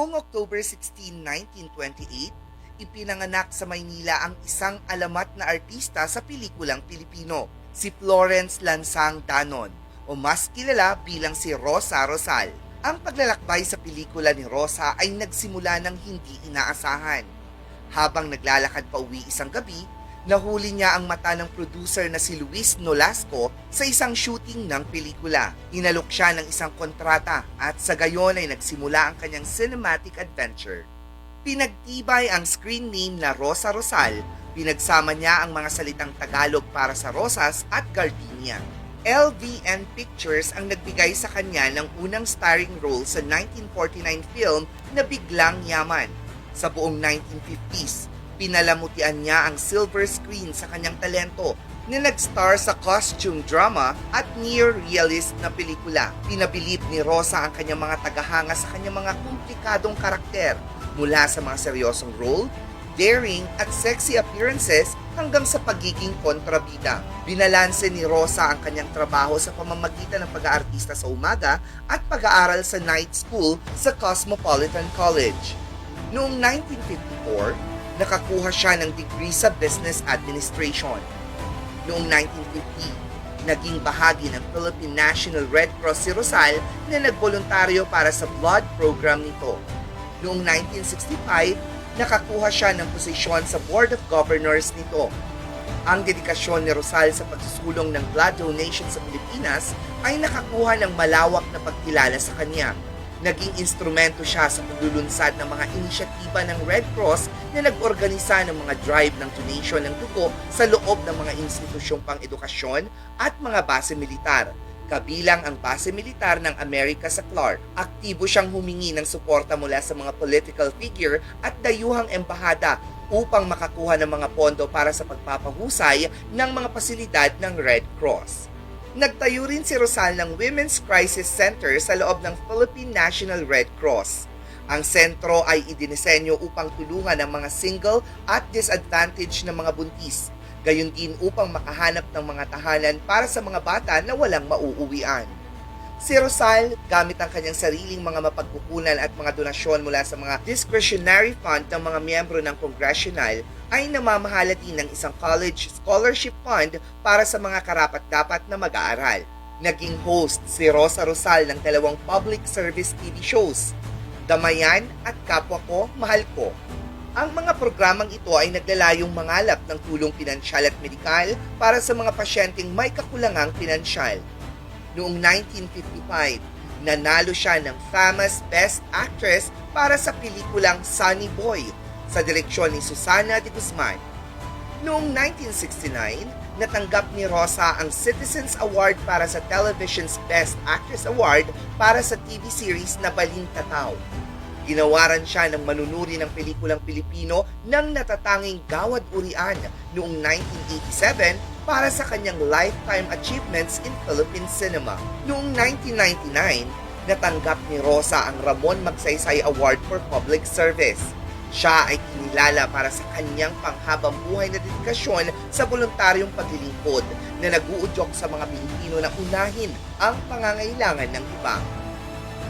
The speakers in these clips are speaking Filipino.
Noong October 16, 1928, ipinanganak sa Maynila ang isang alamat na artista sa pelikulang Pilipino, si Florence Lansang Danon, o mas kilala bilang si Rosa Rosal. Ang paglalakbay sa pelikula ni Rosa ay nagsimula ng hindi inaasahan. Habang naglalakad pa uwi isang gabi, nahuli niya ang mata ng producer na si Luis Nolasco sa isang shooting ng pelikula. Inalok siya ng isang kontrata at sa gayon ay nagsimula ang kanyang cinematic adventure. Pinagtibay ang screen name na Rosa Rosal, pinagsama niya ang mga salitang Tagalog para sa Rosas at Gardenia. LVN Pictures ang nagbigay sa kanya ng unang starring role sa 1949 film na Biglang Yaman. Sa buong 1950s, pinalamutian niya ang silver screen sa kanyang talento na nag-star sa costume drama at near-realist na pelikula. Pinabilib ni Rosa ang kanyang mga tagahanga sa kanyang mga komplikadong karakter mula sa mga seryosong role, daring at sexy appearances hanggang sa pagiging kontrabida. Binalanse ni Rosa ang kanyang trabaho sa pamamagitan ng pag-aartista sa umaga at pag-aaral sa night school sa Cosmopolitan College. Noong 1954, nakakuha siya ng degree sa Business Administration. Noong 1950, naging bahagi ng Philippine National Red Cross si Rosal na nagboluntaryo para sa blood program nito. Noong 1965, nakakuha siya ng posisyon sa Board of Governors nito. Ang dedikasyon ni Rosal sa pagsusulong ng blood donation sa Pilipinas ay nakakuha ng malawak na pagkilala sa kanya. Naging instrumento siya sa paglulunsad ng mga inisyatiba ng Red Cross na nag-organisa ng mga drive ng donation ng dugo sa loob ng mga institusyong pang-edukasyon at mga base militar kabilang ang base militar ng Amerika sa Clark. Aktibo siyang humingi ng suporta mula sa mga political figure at dayuhang embahada upang makakuha ng mga pondo para sa pagpapahusay ng mga pasilidad ng Red Cross. Nagtayo rin si Rosal ng Women's Crisis Center sa loob ng Philippine National Red Cross. Ang sentro ay idinisenyo upang tulungan ang mga single at disadvantaged na mga buntis gayon din upang makahanap ng mga tahanan para sa mga bata na walang mauuwian. Si Rosal, gamit ang kanyang sariling mga mapagkukunan at mga donasyon mula sa mga discretionary fund ng mga miyembro ng congressional, ay namamahala din ng isang college scholarship fund para sa mga karapat-dapat na mag-aaral. Naging host si Rosa Rosal ng dalawang public service TV shows, Damayan at Kapwa Ko, Mahal Ko, ang mga programang ito ay naglalayong mangalap ng tulong pinansyal at medikal para sa mga pasyenteng may kakulangang pinansyal. Noong 1955, nanalo siya ng famous Best Actress para sa pelikulang Sunny Boy sa direksyon ni Susana de Guzman. Noong 1969, natanggap ni Rosa ang Citizens Award para sa television's Best Actress Award para sa TV series na Balintataw. Ginawaran siya ng manunuri ng pelikulang Pilipino ng natatanging Gawad Urian noong 1987 para sa kanyang Lifetime Achievements in Philippine Cinema. Noong 1999, natanggap ni Rosa ang Ramon Magsaysay Award for Public Service. Siya ay kinilala para sa kanyang panghabang buhay na dedikasyon sa voluntaryong paglilingkod na naguudyok sa mga Pilipino na unahin ang pangangailangan ng iba.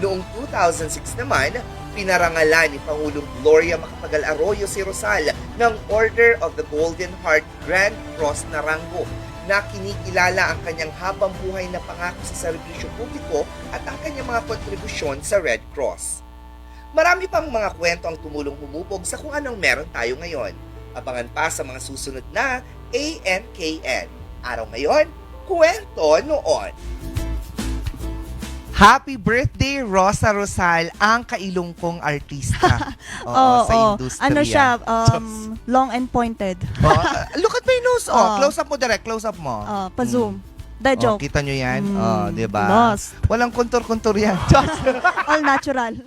Noong 2006 naman, pinarangalan ni Pangulong Gloria Macapagal Arroyo si Rosal ng Order of the Golden Heart Grand Cross na ranggo na kinikilala ang kanyang habang buhay na pangako sa serbisyo publiko at ang kanyang mga kontribusyon sa Red Cross. Marami pang mga kwento ang tumulong humubog sa kung anong meron tayo ngayon. Abangan pa sa mga susunod na ANKN. Araw ngayon, kwento noon. Happy birthday, Rosa Rosal, ang kailong kong artista. Oo, Oo, sa oo. industriya. Ano siya, um, long and pointed. Oh, uh, look at my nose. Oh, Oo. close up mo direct, close up mo. Uh, pa-zoom. The Oh, joke. kita nyo yan? Mm, oh, di ba? lost. Walang kontur-kontur yan. All natural.